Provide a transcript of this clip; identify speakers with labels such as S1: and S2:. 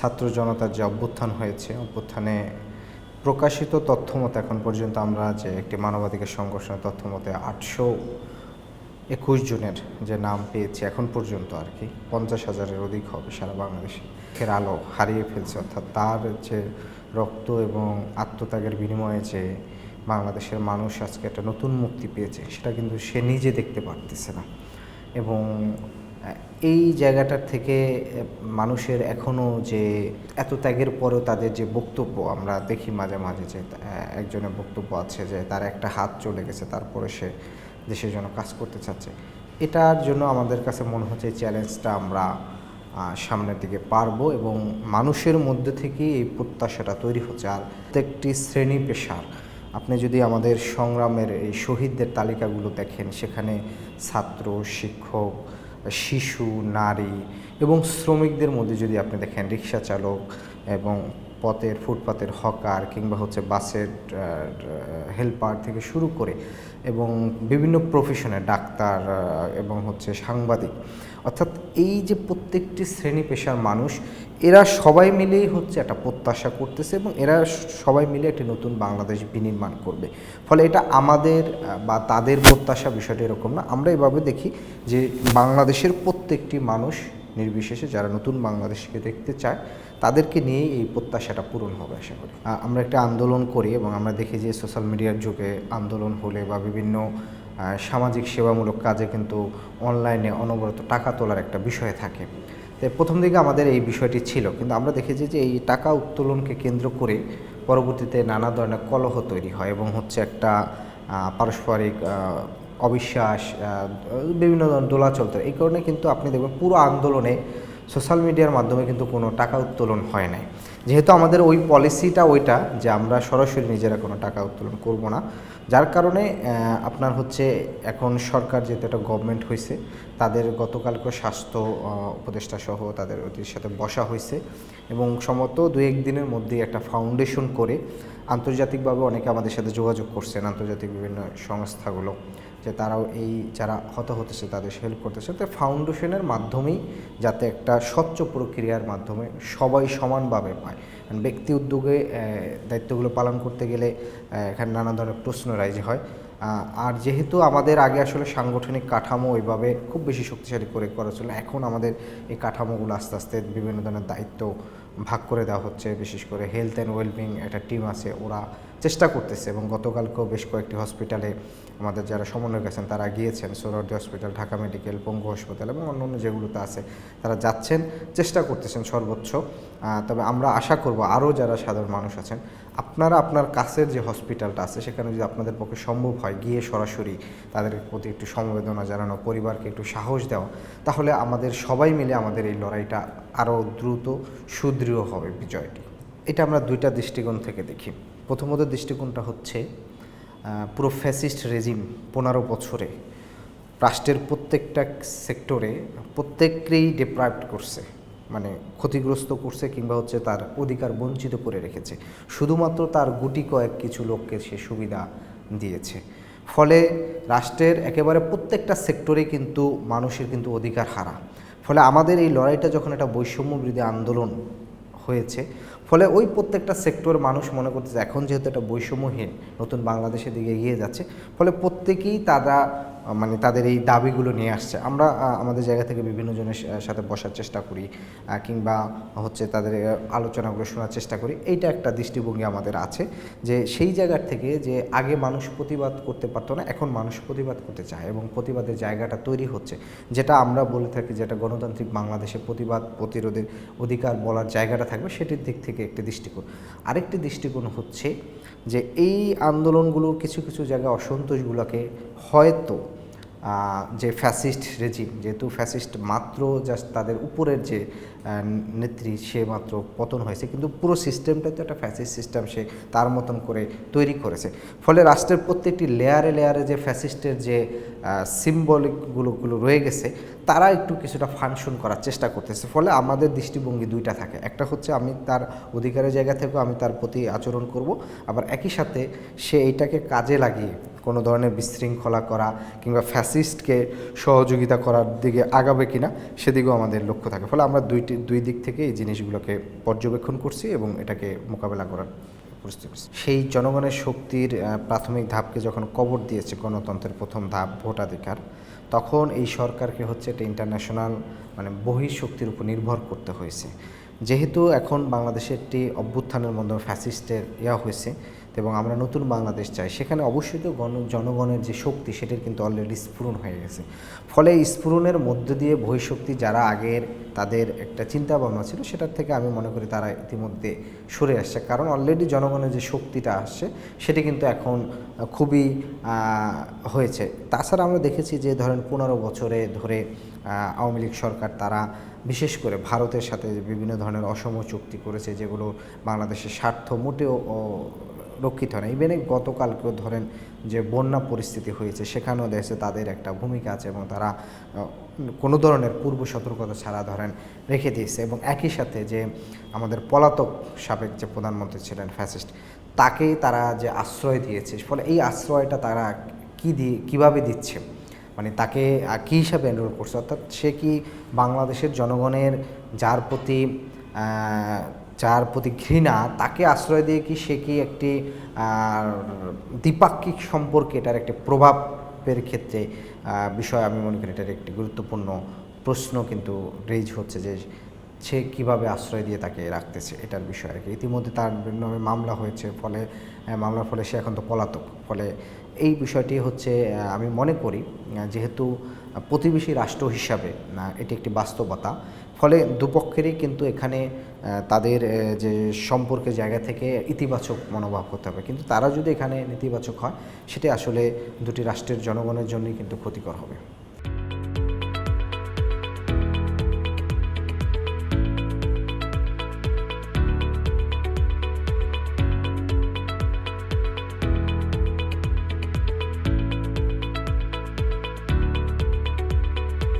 S1: ছাত্র জনতার যে অভ্যুত্থান হয়েছে, অভ্যুত্থানে প্রকাশিত তথ্য মতে এখন পর্যন্ত আমরা যে একটি মানবাধিকার সংগঠনের তথ্য মতে আটশো একুশ জনের যে নাম পেয়েছি এখন পর্যন্ত আর কি, পঞ্চাশ হাজারের অধিক হবে সারা বাংলাদেশে। ফের আলো হারিয়ে ফেলছে, অর্থাৎ তার যে রক্ত এবং আত্মত্যাগের বিনিময়ে যে বাংলাদেশের মানুষ আজকে একটা নতুন মুক্তি পেয়েছে, সেটা কিন্তু সে নিজে দেখতে পারতেছে না। এবং এই জায়গাটার থেকে মানুষের এখনও যে এত ত্যাগের পরেও তাদের যে বক্তব্য, আমরা দেখি মাঝে মাঝে যে একজনের বক্তব্য আছে যে তার একটা হাত চলে গেছে, তারপরে সে দেশের জন্য কাজ করতে চাচ্ছে। এটার জন্য আমাদের কাছে মনে হচ্ছে চ্যালেঞ্জটা আমরা সামনের দিকে পারব এবং মানুষের মধ্যে থেকেই এই প্রত্যাশাটা তৈরি হচ্ছে। আর প্রত্যেকটি শ্রেণি পেশার, আপনি যদি আমাদের সংগ্রামের এই শহীদদের তালিকাগুলো দেখেন, সেখানে ছাত্র, শিক্ষক শিশু নারী এবং শ্রমিকদের মধ্যে যদি আপনি দেখেন রিক্সা চালক এবং পথের, ফুটপাতের হকার কিংবা হচ্ছে বাসের হেল্পার থেকে শুরু করে এবং বিভিন্ন প্রফেশনে ডাক্তার এবং হচ্ছে সাংবাদিক। অর্থাৎ এই যে প্রত্যেকটি শ্রেণি পেশার মানুষ, এরা সবাই মিলেই হচ্ছে একটা প্রত্যাশা করতেছে এবং এরা সবাই মিলে একটি নতুন বাংলাদেশ বিনির্মাণ করবে। ফলে এটা আমাদের বা তাদের প্রত্যাশা বিষয়টা এরকম না। আমরা এভাবে দেখি যে বাংলাদেশের প্রত্যেকটি মানুষ নির্বিশেষে যারা নতুন বাংলাদেশকে দেখতে চায় তাদেরকে নিয়েই এই প্রত্যাশাটা পূরণ হবে, আশা করি আমরা একটা আন্দোলন করি এবং আমরা দেখি যে সোশ্যাল মিডিয়ার যুগে আন্দোলন হলে বা বিভিন্ন সামাজিক সেবামূলক কাজে কিন্তু অনলাইনে অনবরত টাকা তোলার একটা বিষয় থাকে তো প্রথম দিকে আমাদের এই বিষয়টি ছিল, কিন্তু আমরা দেখেছি যে এই টাকা উত্তোলনকে কেন্দ্র করে পরবর্তীতে নানা ধরনের কলহ তৈরি হয় এবং হচ্ছে একটা পারস্পরিক অবিশ্বাস বিভিন্ন ধরনের দোলাচল। এই কারণে কিন্তু আপনি দেখবেন পুরো আন্দোলনে সোশ্যাল মিডিয়ার মাধ্যমে কিন্তু কোনো টাকা উত্তোলন হয় নাই। যেহেতু আমাদের ওই পলিসিটা ওইটা যে আমরা সরাসরি নিজেরা কোনো টাকা উত্তোলন করব না। যার কারণে আপনার হচ্ছে এখন সরকার যেহেতু একটা গভর্নমেন্ট হয়েছে তাদের গতকালকে স্বাস্থ্য উপদেষ্টা সহ তাদের ওদের সাথে বসা হয়েছে এবং সম্ভবত দু এক দিনের মধ্যেই একটা ফাউন্ডেশন করে আন্তর্জাতিকভাবে অনেকে আমাদের সাথে যোগাযোগ করছেন, আন্তর্জাতিক বিভিন্ন সংস্থাগুলো, যে তারাও এই যারা হত হতেছে তাদের হেল্প করতেছে। তো ফাউন্ডেশনের মাধ্যমেই যাতে একটা স্বচ্ছ প্রক্রিয়ার মাধ্যমে সবাই সমানভাবে পায়। কারণ ব্যক্তি উদ্যোগে দায়িত্বগুলো পালন করতে গেলে এখানে নানা ধরনের প্রশ্ন রাইজ হয়। আর যেহেতু আমাদের আগে আসলে সাংগঠনিক কাঠামো ওইভাবে খুব বেশি শক্তিশালী করে করা ছিল, এখন আমাদের এই কাঠামোগুলো আস্তে আস্তে বিভিন্ন ধরনের দায়িত্ব ভাগ করে দেওয়া হচ্ছে। বিশেষ করে হেলথ অ্যান্ড ওয়েলবিং একটা টিম আছে, ওরা চেষ্টা করতেছে এবং গতকালকেও বেশ কয়েকটি হসপিটালে আমাদের যারা সমন্বয় গেছেন তারা গিয়েছেন সোহরাওয়ার্দী হসপিটাল ঢাকা মেডিকেল পঙ্গু হাসপাতাল এবং অন্যান্য যেগুলোতে আছে, তারা যাচ্ছেন, চেষ্টা করতেছেন সর্বোচ্চ। তবে আমরা আশা করব আরও যারা সাধারণ মানুষ আছেন, আপনারা আপনার কাছের যে হসপিটালটা আছে, সেখানে যদি আপনাদের পক্ষে সম্ভব হয় গিয়ে সরাসরি তাদের প্রতি একটু সমবেদনা জানানো, পরিবারকে একটু সাহস দেওয়া, তাহলে আমাদের সবাই মিলে আমাদের এই লড়াইটা আরও দ্রুত সুদৃঢ় হবে বিজয়টি। এটা আমরা দুইটা দৃষ্টিকোণ থেকে দেখি। প্রথমত দৃষ্টিকোণটা হচ্ছে পুরো ফ্যাসিস্ট রেজিম পনেরো বছরে রাষ্ট্রের প্রত্যেকটা সেক্টরে প্রত্যেককেই ডিপ্রাইভড করছে মানে ক্ষতিগ্রস্ত করছে কিংবা হচ্ছে তার অধিকার বঞ্চিত করে রেখেছে। শুধুমাত্র তার গুটি কয়েক কিছু লোককে সে সুবিধা দিয়েছে। ফলে রাষ্ট্রের একেবারে প্রত্যেকটা সেক্টরে কিন্তু মানুষের কিন্তু অধিকার হারা। ফলে আমাদের এই লড়াইটা যখন একটা বৈষম্য বিরোধী আন্দোলন হয়েছে ফলে ওই প্রত্যেকটা সেক্টর মানুষ মনে করতেছে, এখন যেহেতু একটা বৈষম্যহীন, নতুন বাংলাদেশের দিকে এগিয়ে যাচ্ছে, ফলে প্রত্যেকেই তারা মানে তাদের এই দাবিগুলো নিয়ে আসছে। আমরা আমাদের জায়গা থেকে বিভিন্ন জনের সাথে বসার চেষ্টা করি কিংবা হচ্ছে তাদের আলোচনাগুলো শোনার চেষ্টা করি। এইটা একটা দৃষ্টিভঙ্গি আমাদের আছে যে সেই জায়গার থেকে যে আগে মানুষ প্রতিবাদ করতে পারতো না, এখন মানুষ প্রতিবাদ করতে চায় এবং প্রতিবাদের জায়গাটা তৈরি হচ্ছে। যেটা আমরা বলে থাকি যেটা গণতান্ত্রিক বাংলাদেশে প্রতিবাদ প্রতিরোধের অধিকার বলার জায়গাটা থাকবে, সেটির দিক থেকে একটি দৃষ্টিকোণ। আরেকটি দৃষ্টিকোণ হচ্ছে যে এই আন্দোলনগুলোর কিছু কিছু জায়গায় অসন্তোষগুলোকে হয়তো যে ফ্যাসিস্ট রেজিম, যেহেতু ফ্যাসিস্ট মাত্র জাস্ট তাদের উপরের যে নেত্রী, সে মাত্র পতন হয়েছে। কিন্তু পুরো সিস্টেমটাই তো একটা ফ্যাসিস্ট সিস্টেম সে তার মতন করে তৈরি করেছে। ফলে রাষ্ট্রের প্রত্যেকটি লেয়ারে লেয়ারে যে ফ্যাসিস্টের যে সিম্বলিকগুলো গুলো রয়ে গেছে, তারা একটু কিছুটা ফাংশন করার চেষ্টা করতেছে। ফলে আমাদের দৃষ্টিভঙ্গি দুইটা থাকে। একটা হচ্ছে আমি তার অধিকারের জায়গা থেকেও আমি তার প্রতি আচরণ করব, আবার একই সাথে সে এইটাকে কাজে লাগিয়ে কোনো ধরনের বিশৃঙ্খলা করা কিংবা ফ্যাসিস্টকে সহযোগিতা করার দিকে আগাবে কিনা সেদিকেও আমাদের লক্ষ্য থাকে। ফলে আমরা দুইটি, দুই দিক থেকে এই জিনিসগুলোকে পর্যবেক্ষণ করছি এবং এটাকে মোকাবেলা করার সেই জনগণের শক্তির প্রাথমিক ধাপকে যখন কবর দিয়েছে গণতন্ত্রের প্রথম ধাপ, ভোটাধিকার, তখন এই সরকারকে হচ্ছে একটা ইন্টারন্যাশনাল মানে বহিঃশক্তির উপর নির্ভর করতে হয়েছে। যেহেতু এখন বাংলাদেশে একটি অভ্যুত্থানের মাধ্যমে ফ্যাসিস্টের ইয়া হয়েছে এবং আমরা নতুন বাংলাদেশ চাই। সেখানে অবশ্যই তো গণ, জনগণের যে শক্তি, সেটার কিন্তু অলরেডি স্ফুরণ হয়ে গেছে। ফলে স্ফুরণের মধ্য দিয়ে বহিঃশক্তি যারা আগের তাদের একটা চিন্তা ভাবনা ছিল, সেটার থেকে আমি মনে করি তারা ইতিমধ্যে সরে আসছে। কারণ অলরেডি জনগণের যে শক্তিটা আসছে, সেটি কিন্তু এখন খুবই হয়েছে। তাছাড়া আমরা দেখেছি যে ধরেন পনেরো বছরে ধরে আওয়ামী লীগ সরকার তারা বিশেষ করে ভারতের সাথে বিভিন্ন ধরনের অসম চুক্তি করেছে, যেগুলো বাংলাদেশের স্বার্থ মোটেও রক্ষিত হয় না। ইভেন গতকালকেও ধরেন যে বন্যা পরিস্থিতি হয়েছে, সেখানেও দেশে তাদের একটা ভূমিকা আছে এবং তারা কোনো ধরনের পূর্ব সতর্কতা ছাড়া ধরেন রেখে দিয়েছে এবং একই সাথে যে আমাদের পলাতক সাবেক যে প্রধানমন্ত্রী ছিলেন ফ্যাসিস্ট তাকে তারা যে আশ্রয় দিয়েছে, ফলে এই আশ্রয়টা তারা কী দিয়ে কীভাবে দিচ্ছে? মানে তাকে কী হিসাবে এনরোল করছে? অর্থাৎ সে কি বাংলাদেশের জনগণের যার প্রতি যার প্রতি ঘৃণা, তাকে আশ্রয় দিয়ে কি সে কি একটি দ্বিপাক্ষিক সম্পর্কে এটার একটি প্রভাবের ক্ষেত্রে বিষয় আমি মনে করি এটার একটি গুরুত্বপূর্ণ প্রশ্ন কিন্তু রেজ হচ্ছে যে সে কীভাবে আশ্রয় দিয়ে তাকে রাখতেছে এটার বিষয় আর কি। ইতিমধ্যে তার নামে মামলা হয়েছে, ফলে মামলার ফলে সে এখন তো পলাতক। ফলে এই বিষয়টি হচ্ছে আমি মনে করি যেহেতু প্রতিবেশী রাষ্ট্র হিসাবে এটি একটি বাস্তবতা ফলে দুপক্ষেরই কিন্তু এখানে তাদের যে সম্পর্কের জায়গা থেকে ইতিবাচক মনোভাব করতে হবে। কিন্তু তারা যদি এখানে নেতিবাচক হয়, সেটি আসলে দুটি রাষ্ট্রের জনগণের জন্যই কিন্তু ক্ষতিকর হবে।